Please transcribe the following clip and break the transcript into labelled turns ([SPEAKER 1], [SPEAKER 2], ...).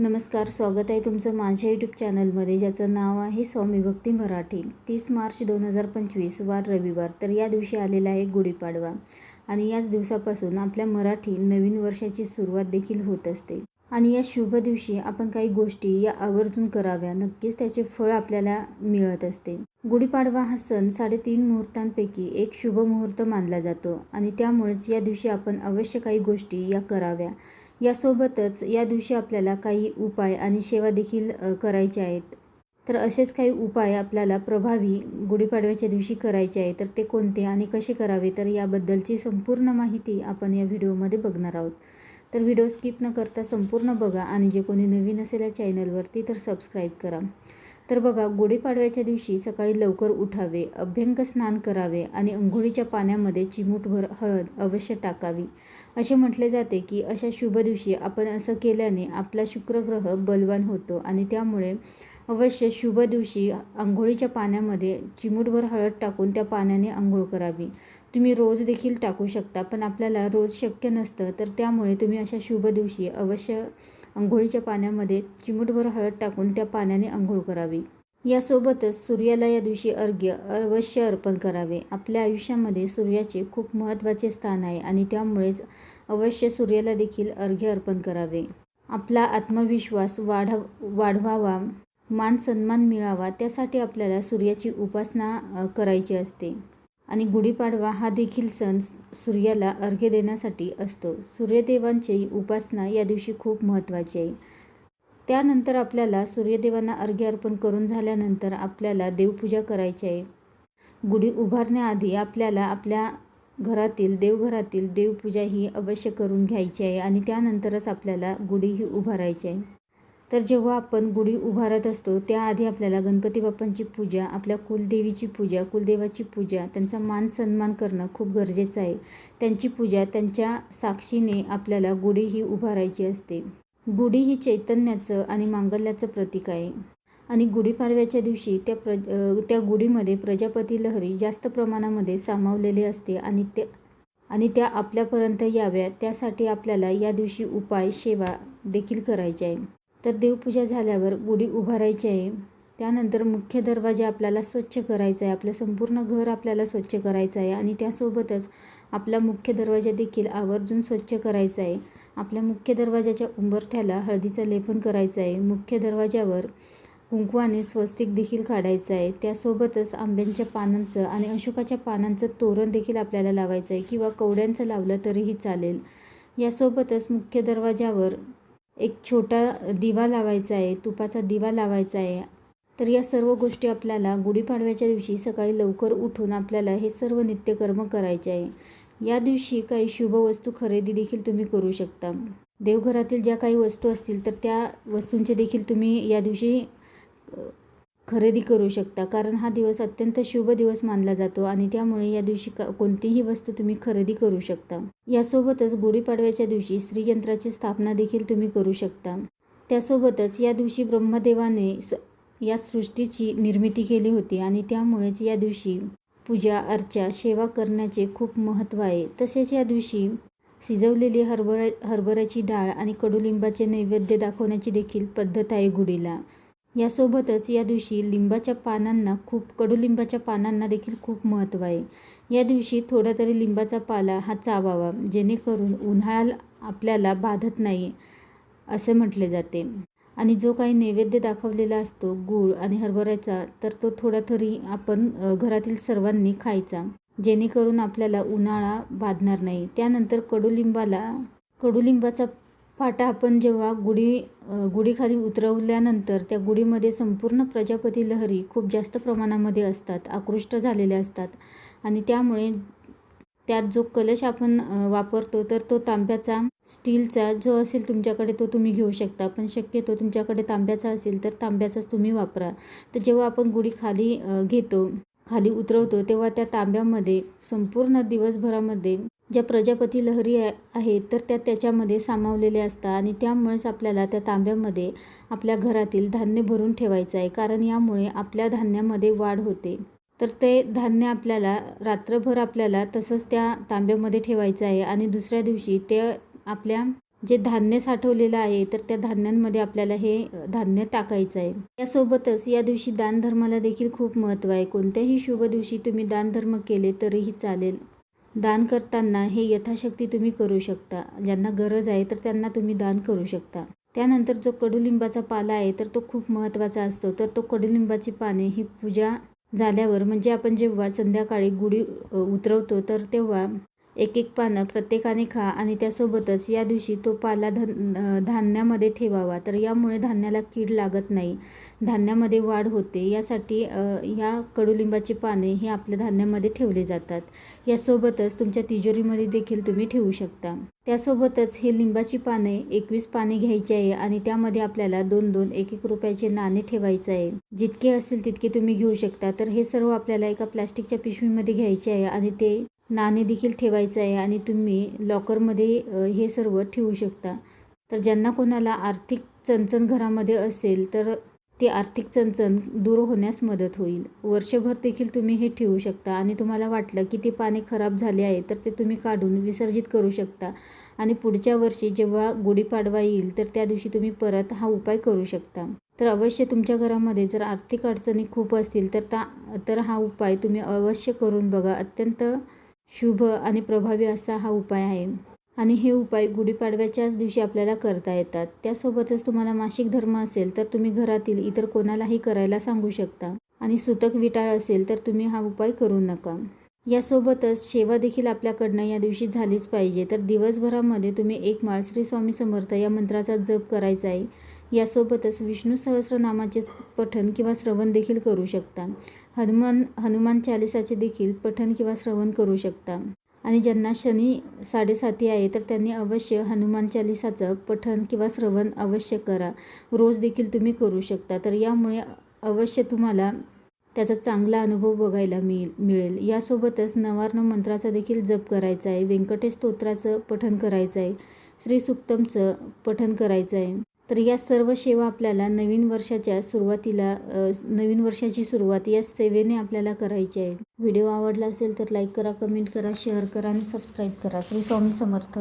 [SPEAKER 1] नमस्कार स्वागत आहे तुमचं माझ्या यूट्यूब चॅनलमध्ये ज्याचं नाव आहे स्वामी भक्ती मराठी. तीस मार्च दोन हजार पंचवीस वार रविवार. तर या दिवशी आलेला आहे गुढीपाडवा. आणि याच दिवसापासून आपल्या मराठी नवीन वर्षाची सुरुवात देखील होत असते. आणि या शुभ दिवशी आपण काही गोष्टी या आवर्जून कराव्या. नक्कीच त्याचे फळ आपल्याला मिळत असते. गुढीपाडवा हा सण साडेतीन मुहूर्तांपैकी एक शुभ मुहूर्त मानला जातो. आणि त्यामुळेच या दिवशी आपण अवश्य काही गोष्टी या कराव्या. यासोबतच या दिवशी आपल्याला काही उपाय आणि सेवा देखील करायच्या आहेत. तर असेच काही उपाय आपल्याला प्रभावी गुढीपाडव्याच्या दिवशी करायचे आहे तर ते कोणते आणि कसे करावे? तर याबद्दलची संपूर्ण माहिती आपण या व्हिडिओमध्ये बघणार आहोत. तर व्हिडिओ स्किप न करता संपूर्ण बघा आणि जे कोणी नवीन असेल या चॅनलवरती तर सबस्क्राईब करा. तर बघा गुढीपाडव्याच्या दिवशी सकाळी लवकर उठावे अभ्यंग स्नान करावे आणि अंघोळीच्या पाण्यामध्ये चिमूटभर हळद अवश्य टाकावी. असे म्हटले जाते की अशा शुभ दिवशी आपण असं केल्याने आपला शुक्रग्रह बलवान होतो आणि त्यामुळे अवश्य शुभ दिवशी आंघोळीच्या पाण्यामध्ये चिमूटभर हळद टाकून त्या पाण्याने आंघोळ करावी. तुम्ही रोज देखील टाकू शकता पण आपल्याला रोज शक्य नसतं तर त्यामुळे तुम्ही अशा शुभ दिवशी अवश्य आंघोळीच्या पाण्यामध्ये चिमूटभर हळद टाकून त्या पाण्याने आंघोळ करावी. यासोबतच सूर्याला या दिवशी अर्घ्य अवश्य अर्पण करावे. आपल्या आयुष्यामध्ये सूर्याचे खूप महत्त्वाचे स्थान आहे आणि त्यामुळेच अवश्य सूर्याला देखील अर्घ्य अर्पण करावे. आपला आत्मविश्वास वाढव वाढवावा मान सन्मान मिळावा त्यासाठी आपल्याला सूर्याची उपासना करायची असते. आणि गुढीपाडवा हा देखील सण सूर्याला अर्घ्य देण्यासाठी असतो. सूर्यदेवांची उपासना या दिवशी खूप महत्त्वाची आहे. त्यानंतर आपल्याला सूर्यदेवांना अर्घ्य अर्पण करून झाल्यानंतर आपल्याला देवपूजा करायची आहे. गुढी उभारण्याआधी आपल्याला आपल्या घरातील देवघरातील देवपूजा ही अवश्य करून घ्यायची आहे आणि त्यानंतरच आपल्याला गुढी ही उभारायची आहे. तर जेव्हा आपण गुढी उभारत असतो त्याआधी आपल्याला गणपती बाप्पांची पूजा आपल्या कुलदेवीची पूजा कुलदेवाची पूजा त्यांचा मान सन्मान करणं खूप गरजेचं आहे. त्यांची पूजा त्यांच्या साक्षीने आपल्याला गुढी ही उभारायची असते. गुढी ही चैतन्याचं आणि मांगल्याचं प्रतीक आहे. आणि गुढीपाडव्याच्या दिवशी त्या प्र त्या गुढीमध्ये प्रजापती लहरी जास्त प्रमाणामध्ये सामावलेले असते आणि त्या आणि त्या आपल्यापर्यंत याव्या त्यासाठी आपल्याला या दिवशी उपाय सेवा देखील करायची आहे. तर देवपूजा झाल्यावर गुढी उभारायची आहे. त्यानंतर मुख्य दरवाजा आपल्याला स्वच्छ करायचा आहे. आपलं संपूर्ण घर आपल्याला स्वच्छ करायचं आहे आणि त्यासोबतच आपला मुख्य दरवाजा देखील आवर्जून स्वच्छ करायचा आहे. आपल्या मुख्य दरवाजाच्या उंबरठ्याला हळदीचं लेपन करायचं आहे. मुख्य दरवाजावर कुंकवाने स्वस्तिक देखील काढायचं आहे. त्यासोबतच आंब्यांच्या पानांचं आणि अशोकाच्या पानांचं तोरण देखील आपल्याला लावायचं आहे किंवा कवड्यांचं लावलं तरीही चालेल. यासोबतच मुख्य दरवाजावर एक छोटा दिवा लावायचा आहे तुपाचा दिवा लावायचा आहे. तर या सर्व गोष्टी आपल्याला गुढीपाडव्याच्या दिवशी सकाळी लवकर उठून आपल्याला हे सर्व नित्यकर्म करायचे आहे. या दिवशी काही शुभ वस्तू खरेदी देखील तुम्ही करू शकता. देवघरातील ज्या काही वस्तू असतील तर त्या वस्तूंचे देखील तुम्ही या दिवशी खरेदी करू शकता. कारण हा दिवस अत्यंत शुभ दिवस मानला जातो आणि त्यामुळे या दिवशी का कोणतीही वस्तू तुम्ही खरेदी करू शकता. यासोबतच गुढीपाडव्याच्या दिवशी स्त्रीयंत्राची स्थापना देखील तुम्ही करू शकता. त्यासोबतच या दिवशी ब्रह्मदेवाने स या सृष्टीची निर्मिती केली होती आणि त्यामुळेच या दिवशी पूजा अर्चा सेवा करण्याचे खूप महत्त्व आहे. तसेच या दिवशी शिजवलेली हरभरा हरभऱ्याची डाळ आणि कडुलिंबाचे नैवेद्य दाखवण्याची देखील पद्धत आहे गुढीला. यासोबतच या दिवशी लिंबाच्या पानांना खूप कडुलिंबाच्या पानांना देखील खूप महत्त्व आहे. या दिवशी थोडा तरी लिंबाचा पाला हा चावावा जेणेकरून उन्हाळा आपल्याला बाधत नाही असे म्हटले जाते. आणि जो काही नैवेद्य दाखवलेला असतो गूळ आणि हरभऱ्याचा तर तो थोडा तरी आपण घरातील सर्वांनी खायचा जेणेकरून आपल्याला उन्हाळा बाधणार नाही. त्यानंतर कडुलिंबाला कडुलिंबाचा फाटा आपण जेव्हा गुढी गुढीखाली उतरवल्यानंतर त्या गुढीमध्ये संपूर्ण प्रजापती लहरी खूप जास्त प्रमाणामध्ये असतात आकृष्ट झालेल्या असतात. आणि त्यामुळे त्यात जो कलश आपण वापरतो तर तो तांब्याचा स्टीलचा जो असेल तुमच्याकडे तो तुम्ही घेऊ शकता. पण शक्यतो तुमच्याकडे तांब्याचा असेल तर तांब्याचाच तुम्ही वापरा. तर जेव्हा आपण गुढी खाली घेतो खाली उतरवतो तेव्हा त्या तांब्यामध्ये संपूर्ण दिवसभरामध्ये ज्या प्रजापती लहरी आहेत तर त्या त्याच्यामध्ये सामावलेल्या असतात. आणि त्यामुळेच आपल्याला त्या तांब्यामध्ये आपल्या घरातील धान्य भरून ठेवायचं आहे. कारण यामुळे आपल्या धान्यामध्ये वाढ होते. तर ते धान्य आपल्याला रात्रभर आपल्याला तसंच त्या तांब्यामध्ये ठेवायचं आहे. आणि दुसऱ्या दिवशी ते आपल्या जे धान्य साठवलेलं आहे तर त्या धान्यांमध्ये आपल्याला हे धान्य टाकायचं आहे. यासोबतच या दिवशी दानधर्माला देखील खूप महत्त्व आहे. कोणत्याही शुभ दिवशी तुम्ही दानधर्म केले तरीही चालेल. दान करताना हे यथाशक्ती तुम्ही करू शकता. ज्यांना गरज आहे तर त्यांना तुम्ही दान करू शकता. त्यानंतर जो कडुलिंबाचा पाला आहे तर तो खूप महत्त्वाचा असतो. तर तो कडुलिंबाची पाने ही पूजा झाल्यावर म्हणजे आपण जेव्हा संध्याकाळी गुढी उतरवतो तर तेव्हा एक एक पानं प्रत्येकाने खा आणि त्यासोबतच या दिवशी तो पाला धन धान्यामध्ये ठेवावा. तर यामुळे धान्याला कीड लागत नाही. धान्यामध्ये वाढ होते. यासाठी या कडुलिंबाची पाने हे आपल्या धान्यामध्ये ठेवले जातात. यासोबतच तुमच्या तिजोरीमध्ये देखील तुम्ही ठेवू शकता. त्यासोबतच हे लिंबाची पाने एकवीस पाने घ्यायची आहे आणि त्यामध्ये आपल्याला दोन दोन एक एक रुपयाचे नाणे ठेवायचे आहे. जितके असतील तितके तुम्ही घेऊ शकता. तर हे सर्व आपल्याला एका प्लॅस्टिकच्या पिशवीमध्ये घ्यायचे आहे आणि ते नाणे देखील ठेवायचं आहे आणि तुम्ही लॉकरमध्ये हे सर्व ठेवू शकता. तर ज्यांना कोणाला आर्थिक चणचण घरामध्ये असेल तर ती आर्थिक चणचण दूर होण्यास मदत होईल. वर्षभर देखील तुम्ही हे ठेवू शकता आणि तुम्हाला वाटलं की ते पाणी खराब झाले आहे तर ते तुम्ही काढून विसर्जित करू शकता. आणि पुढच्या वर्षी जेव्हा गुढीपाडवा येईल तर त्या दिवशी तुम्ही परत हा उपाय करू शकता. तर अवश्य तुमच्या घरामध्ये जर आर्थिक अडचणी खूप असतील तर ता तर हा उपाय तुम्ही अवश्य करून बघा. अत्यंत शुभ आणि प्रभावी असा हा उपाय आहे. आणि हे उपाय गुढीपाडव्याच्याच दिवशी आपल्याला करता येतात. त्यासोबतच तुम्हाला मासिक धर्म असेल तर तुम्ही घरातील इतर कोणालाही करायला सांगू शकता. आणि सुतक विटाळ असेल तर तुम्ही हा उपाय करू नका. यासोबतच सेवा देखील आपल्याकडनं या दिवशी झालीच पाहिजे. तर दिवसभरामध्ये तुम्ही एक माळ श्री स्वामी समर्थ या मंत्राचा जप करायचा आहे. यासोबतच विष्णू सहस्रनामाचे पठण किंवा श्रवण देखील करू शकता. हनुमान हनुमान चालिसाचे देखील पठण किंवा श्रवण करू शकता. आणि ज्यांना शनी साडेसाती आहे तर त्यांनी अवश्य हनुमान चालिसाचं पठण किंवा श्रवण अवश्य करा. रोज देखील तुम्ही करू शकता. तर यामुळे अवश्य तुम्हाला त्याचा चांगला अनुभव बघायला मि मिळेल. यासोबतच नवार्ण मंत्राचा देखील जप करायचा आहे. व्यंकटेश स्तोत्राचं पठण करायचं आहे. श्री सुक्तमचं पठण करायचं आहे. तर या सर्व सेवा आपल्याला नवीन वर्षाच्या सुरुवातीला नवीन वर्षाची सुरुवात या सेवेने आपल्याला करायची आहे. व्हिडिओ आवडला असेल तर लाईक करा कमेंट करा शेअर करा आणि सबस्क्राईब करा. श्री स्वामी समर्थ.